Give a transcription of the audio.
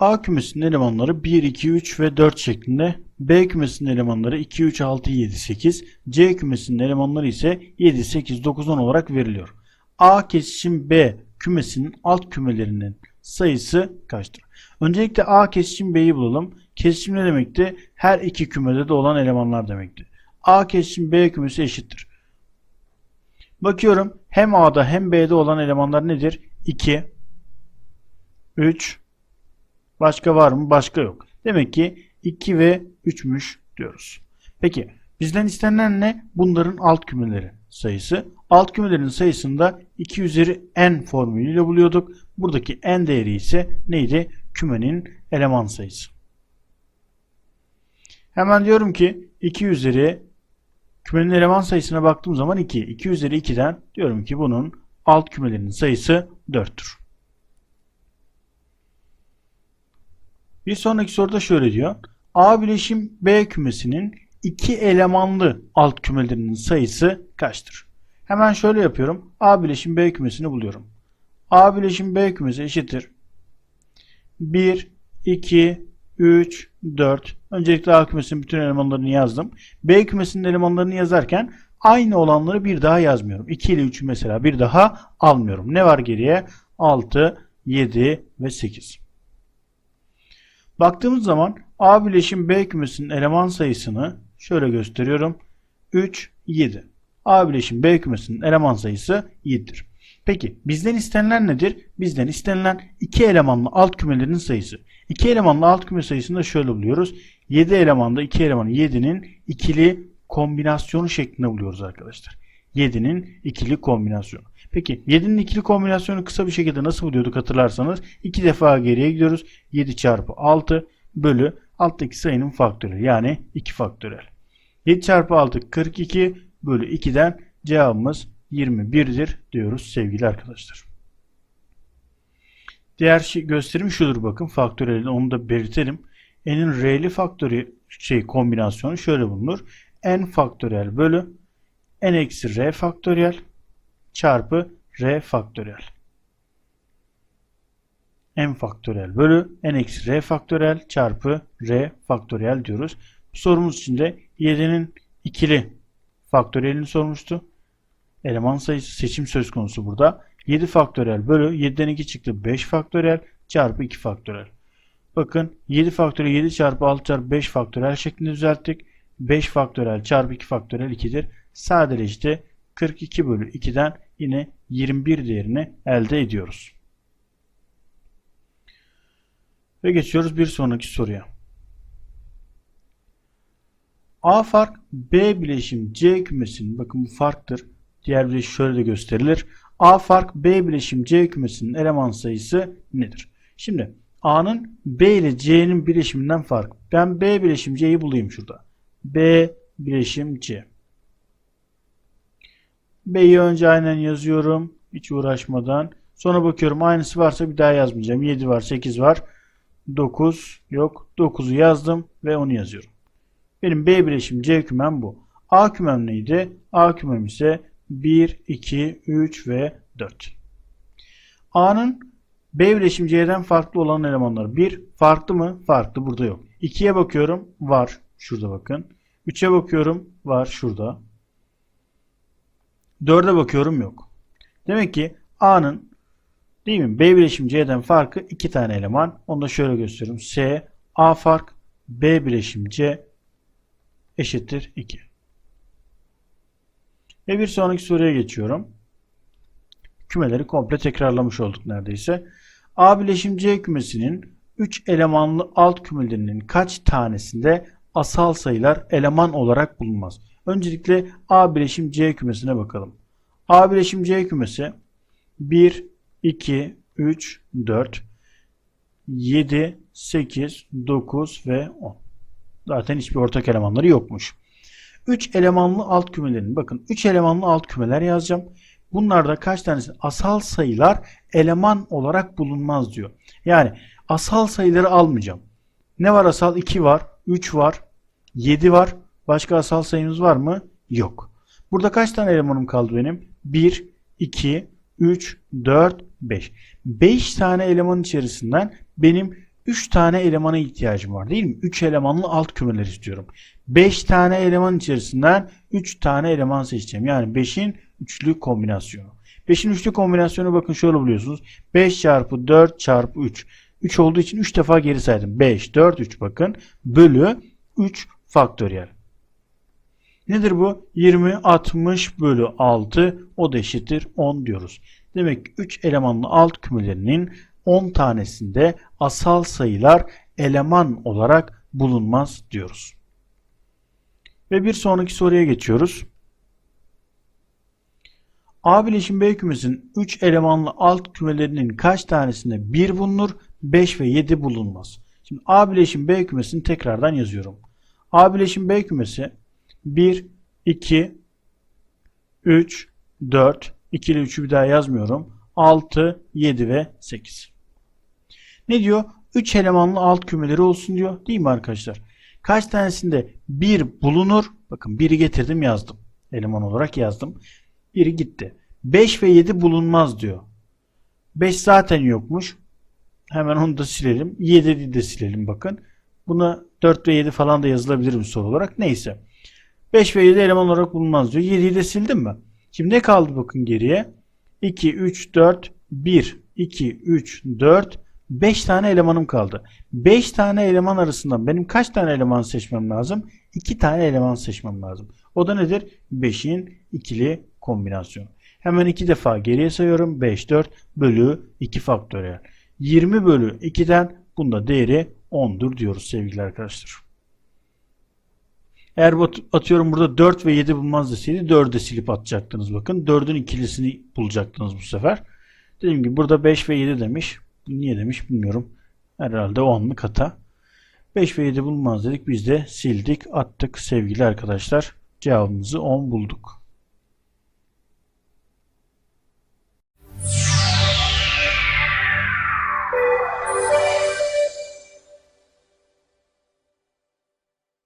A kümesinin elemanları 1, 2, 3 ve 4 şeklinde. B kümesinin elemanları 2, 3, 6, 7, 8. C kümesinin elemanları ise 7, 8, 9, 10 olarak veriliyor. A kesişim B kümesinin alt kümelerinin sayısı kaçtır? Öncelikle A kesişim B'yi bulalım. Kesişim ne demekti? Her iki kümede de olan elemanlar demekti. A kesişim B kümesi eşittir. Bakıyorum hem A'da hem B'de olan elemanlar nedir? 2, 3, başka var mı? Başka yok. Demek ki 2 ve 3'müş diyoruz. Peki bizden istenilen ne? Bunların alt kümeleri sayısı. Alt kümelerin sayısını da 2 üzeri n formülüyle buluyorduk. Buradaki n değeri ise neydi? Kümenin eleman sayısı. Hemen diyorum ki 2 üzeri kümenin eleman sayısına baktığım zaman 2. 2 üzeri 2'den diyorum ki bunun alt kümelerinin sayısı 4'tür. Bir sonraki soruda şöyle diyor. A bileşim B kümesinin iki elemanlı alt kümelerinin sayısı kaçtır? Hemen şöyle yapıyorum. A bileşim B kümesini buluyorum. A bileşim B kümesi eşittir. 1, 2, 3, 4. Öncelikle A kümesinin bütün elemanlarını yazdım. B kümesinin elemanlarını yazarken aynı olanları bir daha yazmıyorum. 2 ile 3'ü mesela bir daha almıyorum. Ne var geriye? 6, 7 ve 8. Baktığımız zaman A bileşim B kümesinin eleman sayısını şöyle gösteriyorum. 3, 7. A bileşim B kümesinin eleman sayısı 7'dir. Peki bizden istenilen nedir? Bizden istenilen iki elemanlı alt kümelerin sayısı. İki elemanlı alt küme sayısını da şöyle buluyoruz. 7 elemanda 2 elemanı 7'nin ikili kombinasyonu şeklinde buluyoruz arkadaşlar. 7'nin ikili kombinasyonu. Peki 7'nin ikili kombinasyonu kısa bir şekilde nasıl buluyorduk hatırlarsanız 2 defa geriye gidiyoruz. 7 çarpı 6 bölü alttaki sayının faktörü yani 2 faktörel. 7 çarpı 6 42 bölü 2'den cevabımız 21'dir diyoruz sevgili arkadaşlar. Diğer şey, gösterim şudur bakın faktörelin onu da belirtelim. n'in r'li faktörü şey kombinasyonu şöyle bulunur. n faktörel bölü n eksi r faktöriyel çarpı r faktöriyel. n faktörel bölü n eksi r faktöriyel çarpı r faktöriyel diyoruz. Bu sorumuz için de 7'nin ikili faktöriyelini sormuştu. Eleman sayısı seçim söz konusu burada. 7 faktöriyel bölü 7'den 2 çıktı 5 faktöriyel çarpı 2 faktöriyel. Bakın 7 faktöriyel 7 çarpı 6 çarpı 5 faktöriyel şeklinde düzelttik. 5 faktöriyel çarpı 2 faktöriyel 2'dir. Sadeleşti. 42 bölü 2'den yine 21 değerini elde ediyoruz. Ve geçiyoruz bir sonraki soruya. A fark B bileşim C kümesinin bakın bu farktır. Diğer bileşim şöyle de gösterilir. A fark B bileşim C kümesinin eleman sayısı nedir? Şimdi A'nın B ile C'nin bileşiminden fark. Ben B bileşim C'yi bulayım şurada. B bileşim C. B'yi önce aynen yazıyorum. Hiç uğraşmadan. Sonra bakıyorum aynısı varsa bir daha yazmayacağım. 7 var, 8 var. 9 yok. 9'u yazdım ve onu yazıyorum. Benim B bileşim C kümem bu. A kümem neydi? A kümem ise 1, 2, 3 ve 4. A'nın B bileşim C'den farklı olan elemanları. 1 farklı mı? Farklı. Burada yok. 2'ye bakıyorum. Var. Şurada bakın. 3'e bakıyorum. Var. Şurada. 4'e bakıyorum. Yok. Demek ki A'nın değil mi? B bileşim C'den farkı 2 tane eleman. Onu da şöyle gösteriyorum. S, A fark, B bileşim C eşittir 2. Ve bir sonraki soruya geçiyorum. Kümeleri komple tekrarlamış olduk neredeyse. A bileşim C kümesinin 3 elemanlı alt kümelerinin kaç tanesinde asal sayılar eleman olarak bulunmaz? Öncelikle A bileşim C kümesine bakalım. A bileşim C kümesi 1, 2, 3, 4, 7, 8, 9 ve 10. Zaten hiçbir ortak elemanları yokmuş. 3 elemanlı alt kümelerin bakın 3 elemanlı alt kümeler yazacağım. Bunlarda kaç tanesi asal sayılar eleman olarak bulunmaz diyor. Yani asal sayıları almayacağım. Ne var asal? 2 var, 3 var, 7 var. Başka asal sayımız var mı? Yok. Burada kaç tane elemanım kaldı benim? 1, 2, 3, 4, 5. 5 tane eleman içerisinden benim 3 tane elemana ihtiyacım var değil mi? 3 elemanlı alt kümeler istiyorum. 5 tane eleman içerisinden 3 tane eleman seçeceğim. Yani 5'in üçlü kombinasyonu. 5'in üçlü kombinasyonu bakın şöyle buluyorsunuz. 5 çarpı 4 çarpı 3. 3 olduğu için 3 defa geri saydım. 5, 4, 3 bakın. Bölü 3 faktöriyel. Nedir bu? 20, 60 bölü 6 o da eşittir 10 diyoruz. Demek ki 3 elemanlı alt kümelerinin 10 tanesinde asal sayılar eleman olarak bulunmaz diyoruz. Ve bir sonraki soruya geçiyoruz. A bileşim B kümesinin 3 elemanlı alt kümelerinin kaç tanesinde 1 bulunur, 5 ve 7 bulunmaz? Şimdi A bileşim B kümesini tekrardan yazıyorum. A bileşim B kümesi 1, 2, 3, 4, 2 ile 3'ü bir daha yazmıyorum. 6, 7 ve 8. Ne diyor? 3 elemanlı alt kümeleri olsun diyor. Değil mi arkadaşlar? Kaç tanesinde 1 bulunur? Bakın 1'i getirdim yazdım. Eleman olarak yazdım. 1'i gitti. 5 ve 7 bulunmaz diyor. 5 zaten yokmuş. Hemen onu da silelim. 7'yi de silelim bakın. Buna 4 ve 7 falan da yazılabilir bir soru olarak. Neyse. 5 ve 7 eleman olarak bulunmaz diyor. 7'yi de sildim mi? Şimdi ne kaldı bakın geriye? 2, 3, 4, 1, 2, 3, 4, 5 tane elemanım kaldı. 5 tane eleman arasından benim kaç tane eleman seçmem lazım? 2 tane eleman seçmem lazım. O da nedir? 5'in ikili kombinasyonu. Hemen 2 defa geriye sayıyorum. 5, 4 bölü 2 faktöriyel. 20 bölü 2'den bunda değeri 10'dur diyoruz sevgili arkadaşlar. Eğer atıyorum burada 4 ve 7 bulmaz deseydi 4'e silip atacaktınız bakın. 4'ün ikilisini bulacaktınız bu sefer. Dediğim gibi burada 5 ve 7 demiş. Niye demiş bilmiyorum. Herhalde 10'luk hata. 5 ve 7 bulmaz dedik. Biz de sildik attık sevgili arkadaşlar. Cevabımızı 10 bulduk.